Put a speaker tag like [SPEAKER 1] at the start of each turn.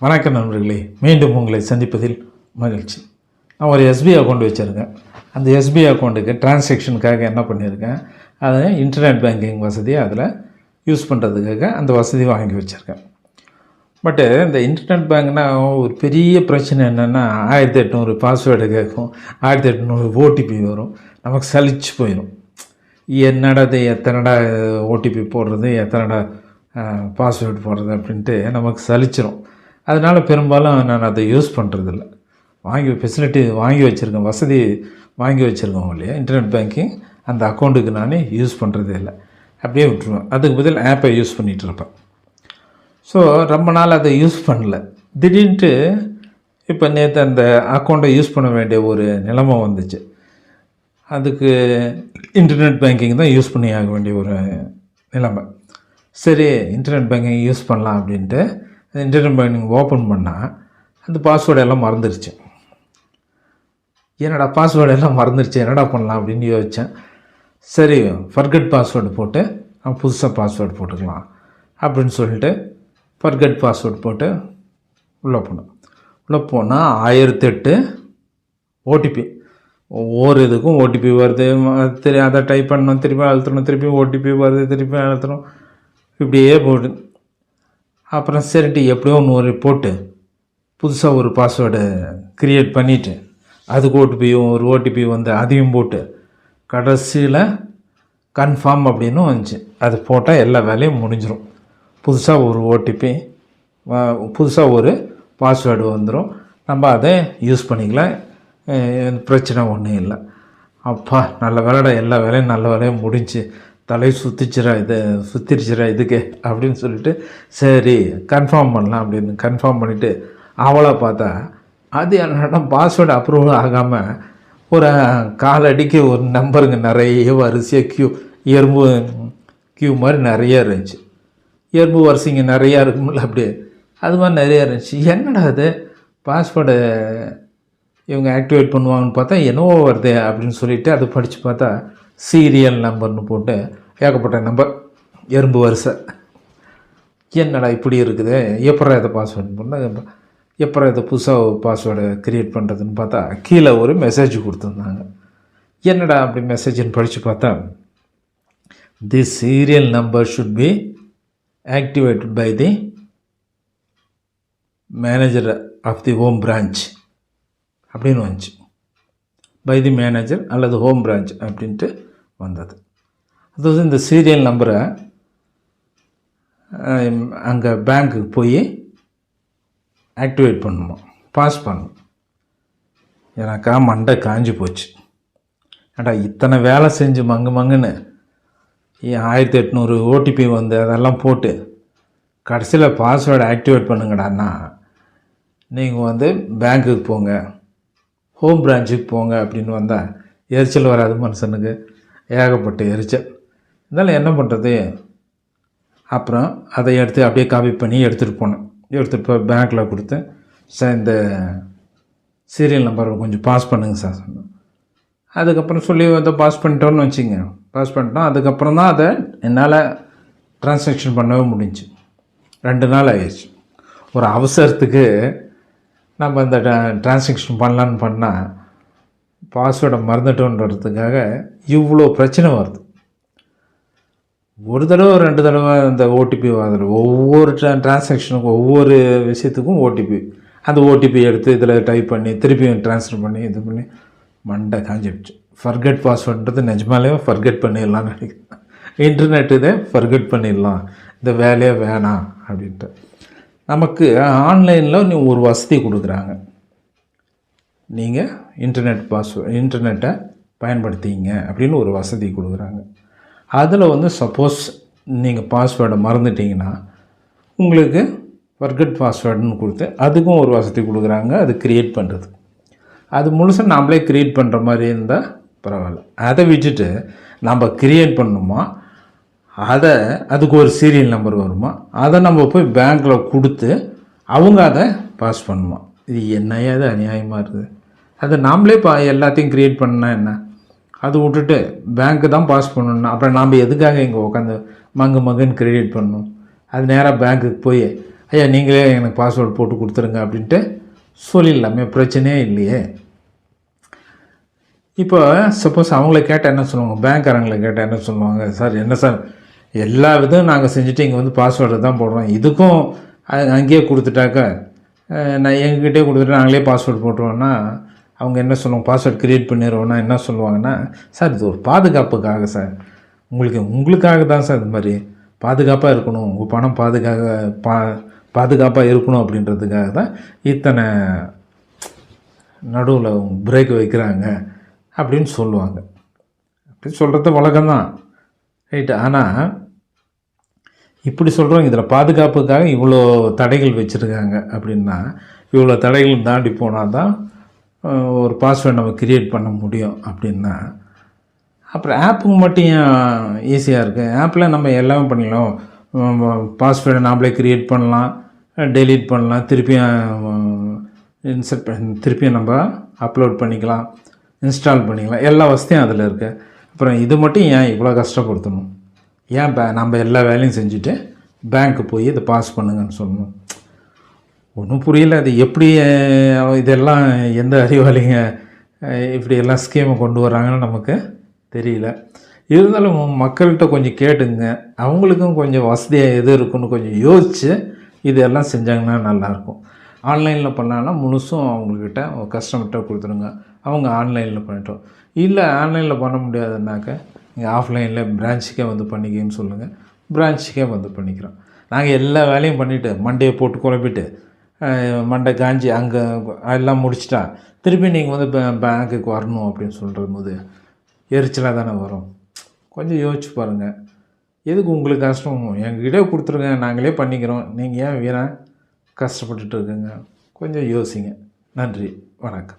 [SPEAKER 1] வணக்கம் நண்பர்களே. மீண்டும் உங்களை சந்திப்பதில் மகிழ்ச்சி. நான் ஒரு எஸ்பிஐ அக்கௌண்ட் வச்சுருக்கேன். அந்த எஸ்பிஐ அக்கௌண்ட்டுக்கு டிரான்சாக்ஷனுக்காக என்ன பண்ணியிருக்கேன்? அதை இன்டர்நெட் பேங்கிங் வசதியை அதில் யூஸ் பண்ணுறதுக்காக அந்த வசதி வாங்கி வச்சுருக்கேன். பட்டு இந்த இன்டர்நெட் பேங்க்னா ஒரு பெரிய பிரச்சனை என்னென்னா ஆயிரத்தி எட்நூறு பாஸ்வேர்டு கேட்கும் ஆயிரத்தி எட்நூறு ஓடிபி வரும் நமக்கு சலிச்சு போயிடும் என்னடா இது எத்தனைடா ஓடிபி போடுறது எத்தனைடா பாஸ்வேர்டு போடுறது அப்படின்ட்டு நமக்கு சலிச்சிடும் அதனால் பெரும்பாலும் நான் அதை யூஸ் பண்ணுறதில்ல வாங்கி ஃபெசிலிட்டி வாங்கி வச்சுருக்கேன். வசதி வாங்கி வச்சுருக்கோம் இல்லையா? இன்டர்நெட் பேங்கிங் அந்த அக்கௌண்ட்டுக்கு நான் யூஸ் பண்ணுறதே இல்லை. அப்படியே விட்டுருவேன். அதுக்கு பதில் ஆப்பை யூஸ் பண்ணிகிட்டு இருப்பேன். ஸோ ரொம்ப நாள் அதை யூஸ் பண்ணல. திடீர்னுட்டு இப்போ நேற்று அந்த அக்கௌண்ட்டை யூஸ் பண்ண வேண்டிய ஒரு நிலைமை வந்துச்சு. அதுக்கு இன்டர்நெட் பேங்கிங் தான் யூஸ் பண்ணி ஆக வேண்டிய ஒரு நிலைமை. சரி இன்டர்நெட் பேங்கிங் யூஸ் பண்ணலாம் அப்படின்ட்டு இன்டர்நெட் பேங்கிங் ஓப்பன் பண்ணால் அந்த பாஸ்வேர்டு எல்லாம் மறந்துருச்சு. என்னடா பாஸ்வேர்டு எல்லாம் மறந்துருச்சு என்னடா பண்ணலாம் அப்படின்னு யோசித்தேன் சரி ஃபர்கட் பாஸ்வேர்டு போட்டு நான் புதுசாக பாஸ்வேர்டு போட்டுக்கலாம் அப்படின்னு சொல்லிட்டு ஃபர்கட் பாஸ்வேர்டு போட்டு உள்ளே போனோம். உள்ளே போனால் ஆயிரத்தெட்டு ஓடிபி ஒவ்வொரு இதுக்கும் ஓடிபி வருது திரு அதை டைப் பண்ணணும் திருப்பி அழுத்தணும் திருப்பி ஓடிபி வருது திருப்பி அழுத்தணும். இப்படியே போகுது. அப்புறம் சரிட்டு எப்படியோ ஒன்று ஒரு போட்டு புதுசாக ஒரு பாஸ்வேர்டு க்ரியேட் பண்ணிவிட்டு அதுக்கு ஓடிபியும் ஒரு ஓடிபி வந்து அதையும் போட்டு கடைசியில் கன்ஃபார்ம் அப்படின்னு வந்துச்சு. அது போட்டால் எல்லா வேலையும் முடிஞ்சிடும் புதுசாக ஒரு ஓடிபி புதுசாக ஒரு பாஸ்வேர்டு வந்துடும் நம்ம அதை யூஸ் பண்ணிக்கலாம் பிரச்சனை ஒன்றும் இல்லை. அப்பா நல்ல வேலைடா எல்லா வேலையும் நல்ல வேலையும் முடிஞ்சு. தலை சுற்றிச்சிரா இது சுற்றிருச்சிரா இதுக்கு அப்படின்னு சொல்லிட்டு சரி கன்ஃபார்ம் பண்ணலாம் அப்படின்னு கன்ஃபார்ம் பண்ணிவிட்டு அவளை பார்த்தா அது என்னடா பாஸ்வேர்டு அப்ரூவல் ஆகாமல் ஒரு காலடிக்கு ஒரு நம்பருங்க நிறைய வரிசையாக க்யூ எறும்பு க்யூ மாதிரி நிறையா இருந்துச்சு. எறும்பு வரிசைங்க நிறையா இருக்கும்ல அப்படியே அது மாதிரி நிறையா இருந்துச்சு. என்னடா அது பாஸ்வேர்டு இவங்க ஆக்டிவேட் பண்ணுவாங்கன்னு பார்த்தா என்னவோ வருதே அப்படின்னு சொல்லிவிட்டு அதை படித்து பார்த்தா சீரியல் நம்பர்னு போட்டு ஏகப்பட்ட நம்பர் எறும்பு வரிசை. என்னடா இப்படி இருக்குது? எப்படா இதை பாஸ்வேர்டு பண்ண? எப்படா இதை புதுசாக பாஸ்வேர்டை க்ரியேட் பண்ணுறதுன்னு பார்த்தா கீழே ஒரு மெசேஜ் கொடுத்துருந்தாங்க. என்னடா அப்படி மெசேஜ்னு படித்து பார்த்தா the serial number should be activated by the manager of the home branch அப்படின்னு வந்துச்சு. பை தி மேனேஜர் அல்லது ஹோம் பிரான்ச் அப்படின்ட்டு வந்தது. அதாவது இந்த சீரியல் நம்பரை அங்கே பேங்க்குக்கு போய் ஆக்டிவேட் பண்ணணும் பாஸ் பண்ணணும் எனக்கா மண்டை காஞ்சி போச்சு. ஏடா இத்தனை வேலை செஞ்சு மங்கு மங்குன்னு ஆயிரத்தி எட்நூறு ஓடிபி வந்து அதெல்லாம் போட்டு கடைசியில் பாஸ்வேர்டு ஆக்டிவேட் பண்ணுங்கடான்னா நீங்கள் வந்து பேங்க்குக்கு போங்க. ஹோம் பிரான்ச்சுக்கு போங்க அப்படின்னு வந்தால் எரிச்சல் வராது மனுஷனுக்கு. ஏகப்பட்ட எரிச்சல். இருந்தாலும் என்ன பண்ணுறது அப்புறம் அதை எடுத்து அப்படியே காப்பி பண்ணி எடுத்துகிட்டு போனேன். எடுத்துகிட்டு போய் பேங்க்கில் கொடுத்து சார் இந்த சீரியல் நம்பர் கொஞ்சம் பாஸ் பண்ணுங்கள் சார் சொன்னேன். அதுக்கப்புறம் சொல்லி வந்து பாஸ் பண்ணிட்டோன்னு வச்சுங்க. பாஸ் பண்ணிட்டோம். அதுக்கப்புறம் தான் அதை என்னால் ட்ரான்சாக்ஷன் பண்ணவே முடிஞ்சுச்சு ரெண்டு நாள் ஆயிடுச்சு. ஒரு அவசரத்துக்கு நம்ம இந்த ட்ரான்ஸாக்ஷன் பண்ணலான்னு பண்ணால் பாஸ்வேர்டை மறந்துட்டோன்றதுக்காக இவ்வளோ பிரச்சனை வருது. ஒரு தடவை ரெண்டு தடவை அந்த ஓடிபி வருது ஒவ்வொரு ட்ரா டிரான்சாக்ஷனுக்கும் ஒவ்வொரு விஷயத்துக்கும் ஓடிபி அந்த ஓடிபி எடுத்து இதில் டைப் பண்ணி திருப்பியும் ட்ரான்ஸ்ஃபர் பண்ணி இது பண்ணி மண்டை காஞ்சிடுச்சு. ஃபர்கெட் பாஸ்வேர்டுன்றது நிஜமாலே ஃபர்கெட் பண்ணிடலாம்னு நினைக்கிறேன். இன்டர்நெட் இதை ஃபர்கெட் பண்ணிடலாம். இந்த வேலையே வேணாம் அப்படின்ட்டு. நமக்கு ஆன்லைனில் நீ ஒரு வசதி கொடுக்குறாங்க. நீங்கள் இன்டர்நெட் பாஸ்வேர்ட் இன்டர்நெட்டை பயன்படுத்திங்க அப்படின்னு ஒரு வசதி கொடுக்குறாங்க. அதில் வந்து சப்போஸ் நீங்கள் பாஸ்வேர்டை மறந்துட்டீங்கன்னா உங்களுக்கு ஃபர்கட் பாஸ்வேர்டுன்னு கொடுத்து அதுக்கும் ஒரு வசதி கொடுக்குறாங்க அது க்ரியேட் பண்ணுறது அது முழுசாக நாமளே க்ரியேட் பண்ணுற மாதிரி இருந்தால் பரவாயில்ல. அதை விட்டுட்டு நம்ம க்ரியேட் பண்ணணுமா அதை அதுக்கு ஒரு சீரியல் நம்பர் வருமா? அதை நம்ம போய் பேங்க்கில் கொடுத்து அவங்க அதை பாஸ் பண்ணுமா? இது என்னையாது அநியாயமாக இருக்குது? அதை நாம்ளே பா எல்லாத்தையும் க்ரியேட் பண்ணால் என்ன? அது விட்டுட்டு பேங்க்கு தான் பாஸ் பண்ணணும் அப்புறம் நாம் எதுக்காக இங்கே உட்காந்து மங்கு மங்குன்னு கிரெடிட் பண்ணணும்? அது நேராக பேங்க்குக்கு போய் ஐயா நீங்களே எனக்கு பாஸ்வேர்டு போட்டு கொடுத்துருங்க அப்படின்ட்டு சொல்லிடலாமே. பிரச்சனையே இல்லையே. இப்போ சப்போஸ் அவங்கள கேட்டால் என்ன சொல்லுவாங்க? பேங்க்காரங்களை கேட்டால் என்ன சொல்லுவாங்க? சார் என்ன சார்? எல்லா விதம் நாங்கள் செஞ்சுட்டு இங்கே வந்து பாஸ்வேர்டு தான் போடுறோம். இதுக்கும் அங்கேயே கொடுத்துட்டாக்க நான் எங்ககிட்டே கொடுத்துட்டு நாங்களே பாஸ்வேர்டு போட்டுருவோன்னா அவங்க என்ன சொல்லுவாங்க? பாஸ்வேர்டு க்ரியேட் பண்ணிடுவோன்னா என்ன சொல்லுவாங்கன்னா சார் இது ஒரு பாதுகாப்புக்காக சார். உங்களுக்கு உங்களுக்காக தான் சார் இது மாதிரி பாதுகாப்பாக இருக்கணும். உங்கள் பணம் பாதுகாக பா பாதுகாப்பாக இருக்கணும் அப்படின்றதுக்காக தான் இத்தனை நடுவில் பிரேக் வைக்கிறாங்க அப்படின்னு சொல்லுவாங்க. அப்படி சொல்கிறது வழக்கம்தான். ரைட்டு ஆனால் இப்படி சொல்கிறோம் இதில் பாதுகாப்புக்காக இவ்வளோ தடைகள் வச்சுருக்காங்க அப்படின்னா இவ்வளோ தடைகள் தாண்டி போனால் தான் ஒரு பாஸ்வேர்டு நம்ம கிரியேட் பண்ண முடியும் அப்படின்னா அப்புறம் ஆப்புக்கு மட்டும் ஈஸியாக இருக்குது ஆப்பில் நம்ம எல்லாமே பண்ணிக்கலாம் பாஸ்வேர்டை நாம்ளே க்ரியேட் பண்ணலாம் டெலீட் பண்ணலாம் திருப்பியும் இன்சர்ட் திருப்பியும் நம்ம அப்லோட் பண்ணிக்கலாம் இன்ஸ்டால் பண்ணிக்கலாம். எல்லா வசதியும் அதில் இருக்குது அப்புறம் இது மட்டும் ஏன் இவ்வளோ கஷ்டப்படுத்தணும்? ஏன் பே நம்ம எல்லா வேலையும் செஞ்சுட்டு பேங்க்கு போய் இதை பாஸ் பண்ணுங்கன்னு சொல்லணும். ஒன்றும் புரியல. அது எப்படி இதெல்லாம் எந்த அறிவாளிங்க இப்படி எல்லாம் ஸ்கீமை கொண்டு வராங்கன்னு நமக்கு தெரியல. இருந்தாலும் மக்கள்கிட்ட கொஞ்சம் கேட்டுங்க. அவங்களுக்கும் கொஞ்சம் வசதியாக எது இருக்குன்னு கொஞ்சம் யோசித்து இதெல்லாம் செஞ்சாங்கன்னா நல்லாயிருக்கும். ஆன்லைனில் பண்ணாங்கன்னா முழுசும் அவங்கக்கிட்ட கஸ்டமர்கிட்ட கொடுத்துருங்க அவங்க ஆன்லைனில் பண்ணிட்டோம். இல்லை ஆன்லைனில் பண்ண முடியாதுன்னாக்க நீங்கள் ஆஃப்லைனில் பிரான்ச்சுக்கே வந்து பண்ணிக்கன்னு சொல்லுங்கள் பிரான்ச்சுக்கே வந்து பண்ணிக்கிறோம். நாங்கள் எல்லா வேலையும் பண்ணிவிட்டு மண்டையை போட்டு குழப்பிட்டு மண்டை காஞ்சி அங்கே எல்லாம் முடிச்சிட்டா திருப்பி நீங்கள் வந்து பே- பேங்க்குக்கு வரணும் அப்படின்னு சொல்கிற போது எரிச்சலாக தானே வரும். கொஞ்சம் யோசிச்சு பாருங்கள் எதுக்கு உங்களுக்கு கஷ்டம்? எங்ககிட்ட கொடுத்துருங்க. நாங்களே பண்ணிக்கிறோம். நீங்கள் ஏன் வீணாக கஷ்டப்பட்டுட்டு இருக்குங்க? கொஞ்சம் யோசிங்க. நன்றி. வணக்கம்.